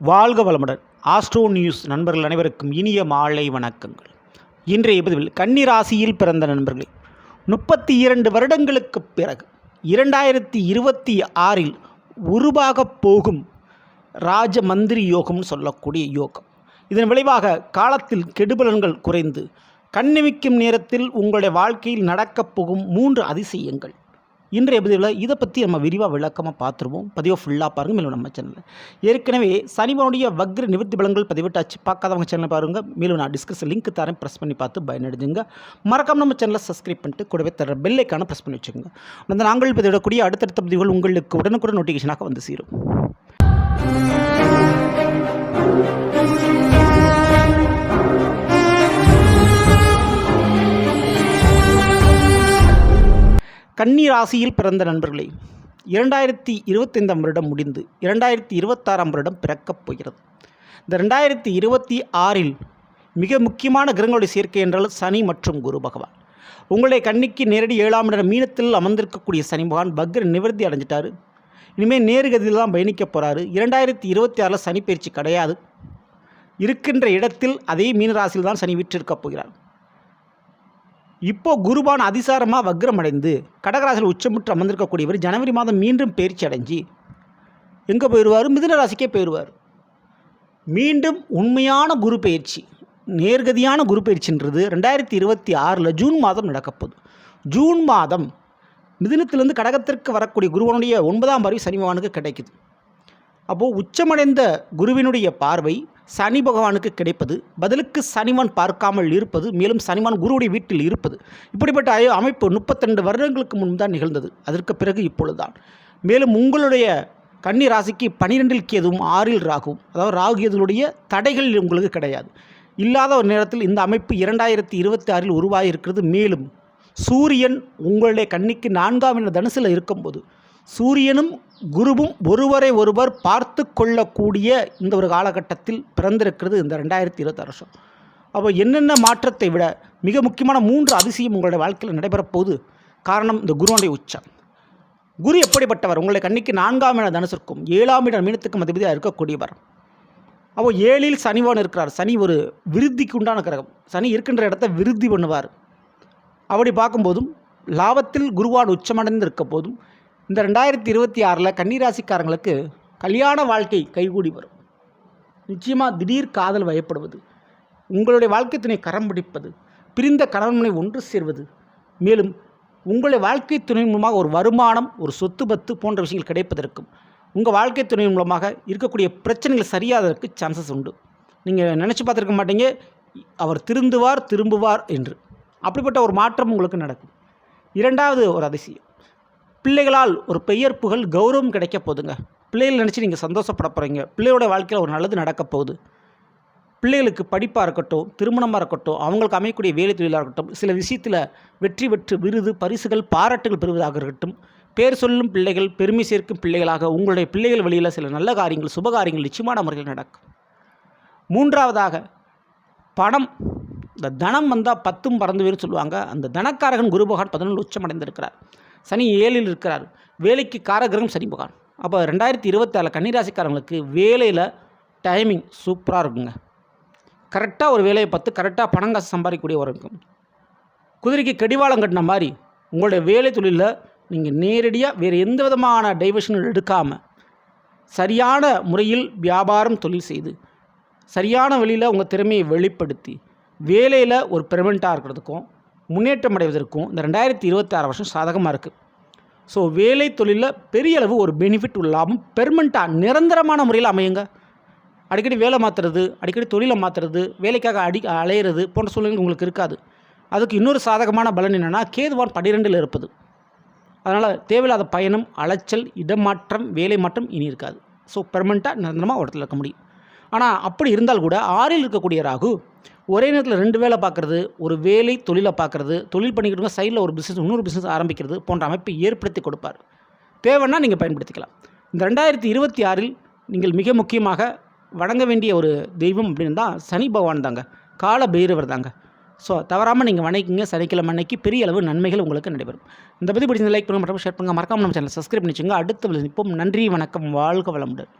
வாழ்க வளமுடன். Astro news நண்பர்கள் அனைவருக்கும் இனிய மாலை வணக்கங்கள். இன்றைய பதிவில் கன்னிராசியில் பிறந்த நண்பர்களே முப்பத்தி இரண்டு வருடங்களுக்கு பிறகு இரண்டாயிரத்தி இருபத்தி ஆறில் உருவாகப் போகும் ராஜ மந்திரி யோகம்னு சொல்லக்கூடிய யோகம். இதன் விளைவாக காலத்தில் கெடுபலன்கள் குறைந்து கண்ணிமிக்கும் நேரத்தில் உங்களுடைய வாழ்க்கையில் நடக்கப் போகும் மூன்று அதிசயங்கள். இன்றைய பதிவில் இதை பற்றி நம்ம விரிவாக விளக்கமாக பார்த்துருவோம். பதிவை ஃபுல்லாக பாருங்கள் மேலும் நம்ம சேனலில் ஏற்கனவே சனிவனுடைய வக்ர நிவர்த்தி பலங்கள் பதிவிட்டாச்சு. பார்க்காதவங்க சேனல் பாருங்கள் மேலும் நான் டிஸ்கஸ் லிங்க் தரேன். ப்ரெஸ் பண்ணி பார்த்து பயனடைஞ்சுங்க. மறக்காம நம்ம சேனலை சப்ஸ்கிரைப் பண்ணிட்டு கூடவே தர பெல்லைக்கான ப்ரெஸ் பண்ணி வச்சுக்கோங்க. அந்த நாங்கள் பதிவிடக்கூடிய அடுத்தடுத்த பதிவுகள் உங்களுக்கு உடனுக்குடன் நோட்டிஃபிகேஷனாக வந்து சேரும். கன்னி ராசியில் பிறந்த நண்பர்களே இரண்டாயிரத்தி இருபத்தைந்தாம் வருடம் முடிந்து இரண்டாயிரத்தி இருபத்தாறாம் வருடம் பிறக்கப் போகிறது. இந்த ரெண்டாயிரத்தி இருபத்தி ஆறில் மிக முக்கியமான கிரகங்களுடைய சேர்க்கை என்றால் சனி மற்றும் குரு பகவான். உங்களுடைய கன்னிக்கு நேரடி ஏழாம் இடம் மீனத்தில் அமர்ந்திருக்கக்கூடிய சனி பகவான் பக்ர நிவர்த்தி அடைஞ்சிட்டாரு. இனிமேல் நேருகதியில் தான் பயணிக்க போகிறாரு இரண்டாயிரத்தி இருபத்தி ஆறில் சனி பயிற்சி கிடையாது. இருக்கின்ற இடத்தில் அதே மீனராசியில் தான் சனி விற்றிருக்கப் போகிறார். இப்போ குருபான் அதிசாரமாக வக்ரமடைந்து கடகராசியில் உச்சமுற்று அமர்ந்திருக்கக்கூடியவர் ஜனவரி மாதம் மீண்டும் பயிற்சி அடைஞ்சு எங்கே போயிடுவார்? மிதுன ராசிக்கே போயிடுவார். மீண்டும் உண்மையான குரு பயிற்சி நேர்கதியான குரு பயிற்சின்றது ரெண்டாயிரத்தி இருபத்தி ஆறில் ஜூன் மாதம் நடக்கப்போகுது ஜூன் மாதம் மிதுனத்திலிருந்து கடகத்திற்கு வரக்கூடிய குருவனுடைய ஒன்பதாம் பார்வை சனிபவானுக்கு கிடைக்குது. அப்போது உச்சமடைந்த குருவினுடைய பார்வை சனி பகவானுக்கு கிடைப்பது பதிலுக்கு சனிவன் பார்க்காமல் இருப்பது மேலும் சனிவான் குருவுடைய வீட்டில் இருப்பது. இப்படிப்பட்ட அமைப்பு முப்பத்திரெண்டு வருடங்களுக்கு முன்பு தான் நிகழ்ந்தது. அதற்கு பிறகு இப்பொழுதுதான். மேலும் உங்களுடைய கன்னி ராசிக்கு பனிரெண்டில் கேதுவும் ஆறில் ராகும் அதாவது ராகு கேதுகளுடைய தடைகள் உங்களுக்கு கிடையாது. இல்லாத ஒரு நேரத்தில் இந்த அமைப்பு இரண்டாயிரத்தி இருபத்தி ஆறில் உருவாகி இருக்கிறது மேலும் சூரியன் உங்களுடைய கன்னிக்கு நான்காம் என்ற தனுசில் இருக்கும்போது சூரியனும் குருவும் ஒருவரை ஒருவர் பார்த்து கொள்ளக்கூடிய இந்த ஒரு காலகட்டத்தில் பிறந்திருக்கிறது இந்த ரெண்டாயிரத்தி இருபத்தாறு வருஷம். அப்போ என்னென்ன மாற்றத்தை விட மிக முக்கியமான மூன்று அதிசயம் உங்களுடைய வாழ்க்கையில் நடைபெறப் போகுது. காரணம் இந்த குருவனுடைய உச்சம். குரு எப்படிப்பட்டவர்? உங்களுடைய கண்ணிக்கு நான்காம் இட தனுசிற்கும் ஏழாம் இட மீனத்துக்கும் அதிபதியாக இருக்கக்கூடியவர். அப்போ ஏழில் சனிவான் இருக்கிறார். சனி ஒரு விருத்திக்கு உண்டான கிரகம். சனி இருக்கின்ற இடத்த விருத்தி பண்ணுவார். அப்படி பார்க்கும்போதும் லாபத்தில் குருவான் உச்சமடைந்து இருக்க போதும் இந்த ரெண்டாயிரத்தி இருபத்தி ஆறில் கன்னிராசிக்காரங்களுக்கு கல்யாண வாழ்க்கை கைகூடி வரும். நிச்சயமாக திடீர் காதல் வயப்படுவது உங்களுடைய வாழ்க்கை துணை கரம் பிடிப்பது பிரிந்த கணவன்மனை ஒன்று சேர்வது மேலும் உங்களுடைய வாழ்க்கை துணை மூலமாக ஒரு வருமானம் ஒரு சொத்து பத்து போன்ற விஷயங்கள் கிடைப்பதற்கும் உங்கள் வாழ்க்கை துணை மூலமாக இருக்கக்கூடிய பிரச்சனைகள் சரியாததற்கு சான்சஸ் உண்டு. நீங்கள் நினச்சி பார்த்துருக்க மாட்டீங்க அவர் திருந்துவார் திரும்புவார் என்று. அப்படிப்பட்ட ஒரு மாற்றம் உங்களுக்கு நடக்கும். இரண்டாவது ஒரு அதிசயம். பிள்ளைகளால் ஒரு பெயர் புகழ் கௌரவம் கிடைக்க போகுதுங்க. பிள்ளைகள் நினச்சி நீங்கள் சந்தோஷப்பட போகிறீங்க பிள்ளையோட வாழ்க்கையில் ஒரு நல்லது நடக்க போகுது. பிள்ளைகளுக்கு படிப்பாக இருக்கட்டும் திருமணமாக இருக்கட்டும் அவங்களுக்கு அமையக்கூடிய வேலை தொழிலாக இருக்கட்டும் சில விஷயத்தில் வெற்றி பெற்று விருது பரிசுகள் பாராட்டுகள் பெறுவதாக இருக்கட்டும் பேர் சொல்லும் பிள்ளைகள் பெருமை சேர்க்கும் பிள்ளைகளாக உங்களுடைய பிள்ளைகள் வழியில் சில நல்ல காரியங்கள் சுபகாரியங்கள் நிச்சயமான முறையில் நடக்கும். மூன்றாவதாக பணம். இந்த தனம் வந்தால் பத்தும் பறந்து வேறு சொல்லுவாங்க. அந்த தனக்காரகன் குருபகான் பதினொன்று உச்சம் அடைந்திருக்கிறார். சனி ஏழில் இருக்கிறார். வேலைக்கு காரகிரகம் சனி பகவான். அப்போ ரெண்டாயிரத்தி இருபத்தாறில் கன்னிராசிக்காரங்களுக்கு வேலையில் டைமிங் சூப்பராக இருக்குங்க. கரெக்டாக ஒரு வேலையை பார்த்து கரெக்டாக பணம் காசு சம்பாதிக்கக்கூடிய ஒரு இருக்கும் குதிரைக்கு கடிவாளம் கட்டின மாதிரி உங்களுடைய வேலை தொழிலில் நீங்கள் நேரடியாக வேறு எந்த விதமான டைவர்ஷனும் எடுக்காமல் சரியான முறையில் வியாபாரம் தொழில் செய்து சரியான வழியில் உங்கள் திறமையை வெளிப்படுத்தி வேலையில் ஒரு பெர்மனெண்ட்டாக இருக்கிறதுக்கும் முன்னேற்றம் அடைவதற்கும் இந்த ரெண்டாயிரத்தி இருபத்தாறு வருஷம் சாதகமாக இருக்குது ஸோ வேலை தொழிலில் பெரிய அளவு ஒரு பெனிஃபிட் உள்ள லாபம். நிரந்தரமான முறையில் அமையுங்க. அடிக்கடி வேலை மாற்றுறது அடிக்கடி தொழிலை மாற்றுறது வேலைக்காக அடி அலையிறது போன்ற சூழ்நிலை உங்களுக்கு இருக்காது. அதுக்கு இன்னொரு சாதகமான பலன் என்னென்னா கேதுவான் பன்னிரெண்டில் இருப்பது. அதனால் தேவையில்லாத பயணம் அலைச்சல் இடமாற்றம் வேலை மாற்றம் இனி இருக்காது. ஸோ பெர்மனண்ட்டாக நிரந்தரமாக ஒரு இடத்துல இருக்க முடியும். ஆனால் அப்படி இருந்தால் கூட ஆறில் இருக்கக்கூடிய ராகு ஒரே நேரத்தில் ரெண்டு வேலை பார்க்குறது ஒரு வேலை தொழிலை பார்க்குறது தொழில் பண்ணிக்கிட்டு சைடில் ஒரு பிஸ்னஸ் இன்னொரு பிஸ்னஸ் ஆரம்பிக்கிறது போன்ற அமைப்பை ஏற்படுத்தி கொடுப்பார். தேவைன்னா நீங்கள் பயன்படுத்திக்கலாம். இந்த ரெண்டாயிரத்தி இருபத்தி ஆறில் நீங்கள் மிக முக்கியமாக வணங்க வேண்டிய ஒரு தெய்வம் அப்படின்னு தான் சனி பகவான் தாங்க. கால பைரவர் தாங்க. ஸோ தவறாமல் நீங்கள் வணக்கிங்க சனிக்கிழமை அன்னைக்கு பெரிய அளவு நன்மைகள் உங்களுக்கு நடைபெறும். இந்த பற்றி பிடிச்சிருந்த லைக் பண்ணுங்கள் மற்றும் ஷேர் பண்ணுங்கள் மறக்காமல் நம்ம சேனல் சப்ஸ்கிரைப் பண்ணிச்சுங்க அடுத்த நிற்போம் நன்றி வணக்கம். வாழ்க வளமுடன்.